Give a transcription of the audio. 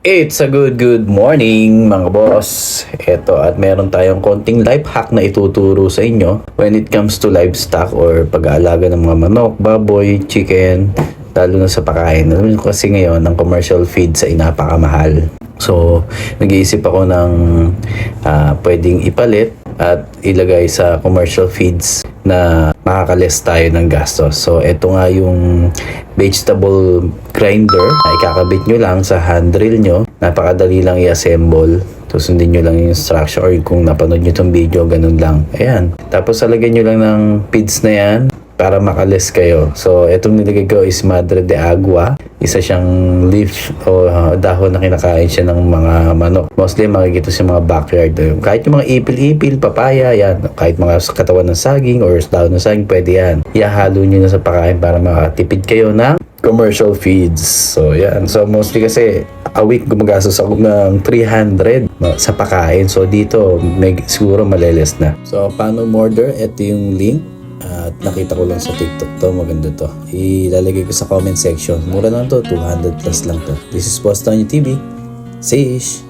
It's a good good morning mga boss. Ito at meron tayong konting life hack na ituturo sa inyo when it comes to livestock or pag-aalaga ng mga manok, baboy, chicken, lalo na sa pakain. Alam niyo kasi ngayon ang commercial feed sa inapakamahal. So, nag-iisip ako ng ah, pwedeng ipalit at ilagay sa commercial feeds na makakales tayo ng gastos. So, ito nga yung vegetable grinder na ikakabit nyo lang sa hand drill nyo. Napakadali lang i-assemble. So, sundin nyo lang yung instruction or kung napanood nyo itong video, ganun lang. Ayan. Tapos, alagyan nyo lang ng feeds na yan para makales kayo. So, itong nilagay ko is Madre de Agua. Isa siyang leaf o uh, dahon na kinakain siya ng mga manok. Mostly makikita sa mga backyard. Kahit yung mga ipil-ipil, papaya, yan. Kahit mga katawan ng saging or dahon ng saging, pwede yan. Ihahalo nyo na sa pakain para makatipid kayo ng commercial feeds. So, yan. So, mostly kasi a week gumagastos ako ng 300 sa pakain. So, dito, may, siguro maleles na. So, paano order? Ito yung link at nakita ko lang sa TikTok to, maganda to. Ilalagay ko sa comment section. Mura lang to, 200 plus lang to. This is Boss TV. Say ish!